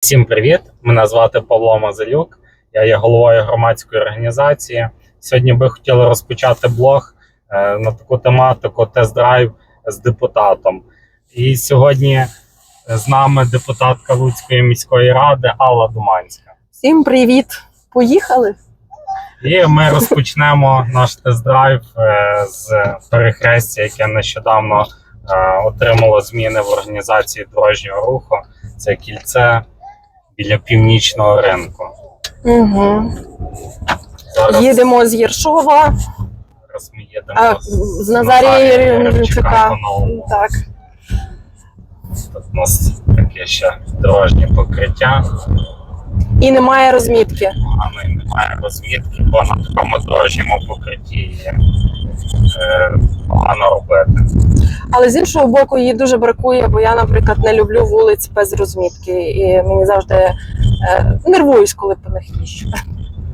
Всім привіт! Мене звати Павло Мазалюк. Я є головою громадської організації. Сьогодні би хотіли розпочати блог е, на таку тематику тест-драйв з депутатом. І сьогодні з нами депутатка Луцької міської ради Алла Думанська. Всім привіт! Поїхали? І ми розпочнемо наш тест-драйв е, з перехрестя, яке нещодавно е, отримало зміни в організації дорожнього руху. Це кільце біля північного ринку. Угу. Зараз, Їдемо з Єршова. зараз ми їдемо А, з Назарії Римчука. Так. Тут у нас таке ще дорожнє покриття, І немає розмітки. а ми немає розмітки, бо на такому дорожньому покритті е, погано робити. Але з іншого боку, її дуже бракує, бо я, наприклад, не люблю вулиць без розмітки. І мені завжди е, нервуюсь, коли по них їжджу.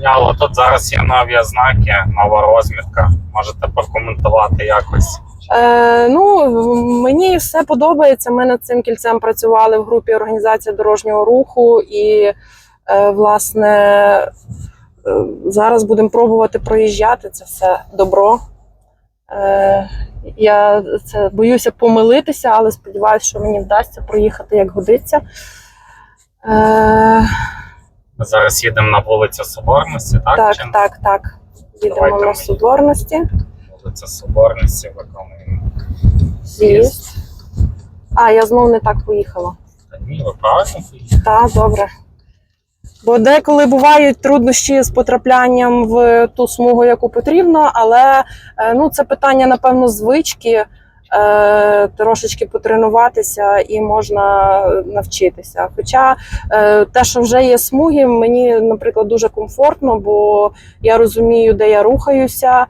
Але тут зараз є нові знаки, нова розмітка. Можете прокоментувати якось. Е, ну, мені все подобається. Ми над цим кільцем працювали в групі організація дорожнього руху, і власне е, зараз будемо пробувати проїжджати це все добро. Е, я це боюся помилитися, але сподіваюся, що мені вдасться проїхати як годиться. Е, Ми зараз їдемо на вулицю Соборності, так? так, Чи так, так. Їдемо Давайте на Соборності. Вулиця Соборності виконуємо. З'їзд. А, я знову не так поїхала. Та ні, ви правильно поїхали. Так, добре. Бо деколи бувають труднощі з потраплянням в ту смугу, яку потрібно, але е, ну, це питання, напевно, звички. Е, трошечки потренуватися і можна навчитися. Хоча е, те, що вже є смуги, мені, наприклад, дуже комфортно, бо я розумію, де я рухаюся,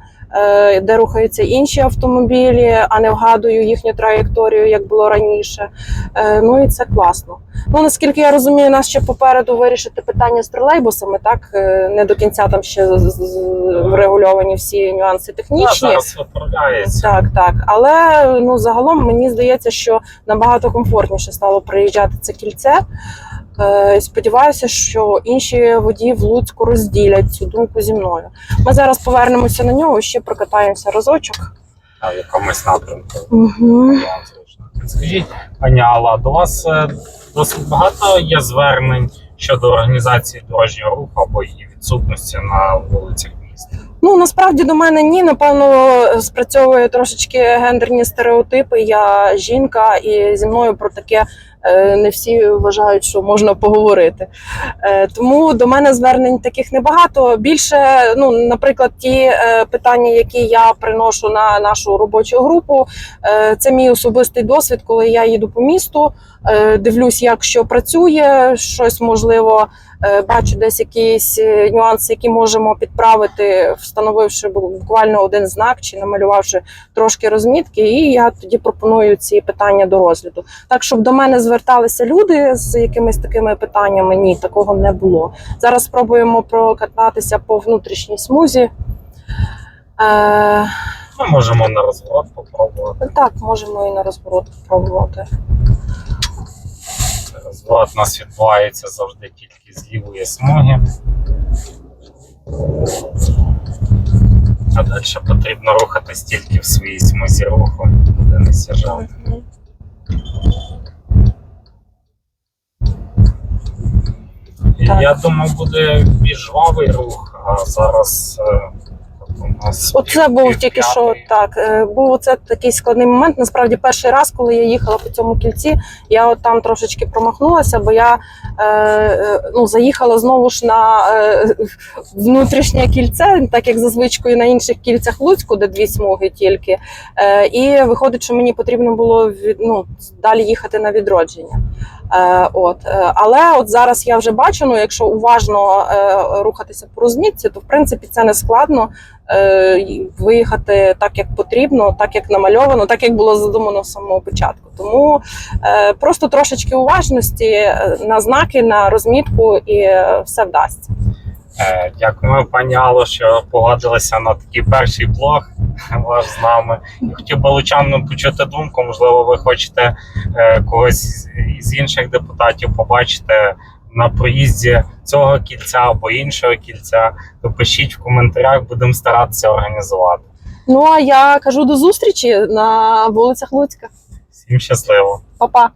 де рухаються інші автомобілі, а не вгадую їхню траєкторію, як було раніше. Е, ну і це класно. Ну наскільки я розумію, нас ще попереду вирішити питання з тролейбусами. Так Е, не до кінця там ще врегульовані всі нюанси технічні. зараз виправляється. Так, так. Але ну загалом мені здається, що набагато комфортніше стало приїжджати це кільце. Е, Сподіваюся, що інші водії в Луцьку розділять цю думку зі мною. Ми зараз повернемося на нього, ще прокатаємося разочок. А, в якомусь напрямку. Угу. Скажіть, пані Алла, до вас е, досить багато є звернень щодо організації дорожнього руху або її відсутності на вулицях міста. Ну насправді до мене ні. Напевно, спрацьовує трошечки гендерні стереотипи. Я жінка, і зі мною про таке не всі вважають, що можна поговорити. Е, Тому до мене звернень таких небагато. Більше, ну, наприклад, ті е, питання, які я приношу на нашу робочу групу, е, це мій особистий досвід, коли я їду по місту, е, дивлюсь, як що працює, щось можливо. Е, бачу десь якісь е, нюанси, які можемо підправити, встановивши буквально один знак чи намалювавши трошки розмітки, і я тоді пропоную ці питання до розгляду. Так, щоб до мене зверталися люди з якимись такими питаннями, ні, такого не було. Зараз спробуємо прокататися по внутрішній смузі. Е, Ми можемо на розворот попробувати. так, можемо і на розворот спробувати. Розворот у нас відбувається завжди тільки з лівої смуги. А далі потрібно рухатись тільки в своїй смузі руху, куди не з'їжджати. І Так. Я думаю, буде більш жвавий рух, а зараз е, от. Оце був тільки що так. е, Був оце такий складний момент. Насправді, перший раз, коли я їхала по цьому кільці, я от там трошечки промахнулася, бо я е, е, ну, заїхала знову ж на е, внутрішнє кільце, так як за звичкою на інших кільцях Луцьку, де дві смуги тільки. Е, і виходить, що мені потрібно було від, ну, далі їхати на відродження. Е, от. е, Але от зараз я вже бачу, ну, якщо уважно е, рухатися по розмітці, то в принципі це не складно виїхати так, як потрібно, так як намальовано, так як було задумано з самого початку. Тому е, просто трошечки уважності е, на знаки, на розмітку, і е, все вдасться. Е, Дякуємо, пані Алло, що погодилися на такий перший блог ваш з нами. І хотів би почути думку. Можливо, ви хочете е, когось із інших депутатів побачити на проїзді цього кільця або іншого кільця, то пишіть в коментарях, будемо старатися організувати. Ну а я кажу до зустрічі на вулицях Луцька. Всім щасливо! Па-па!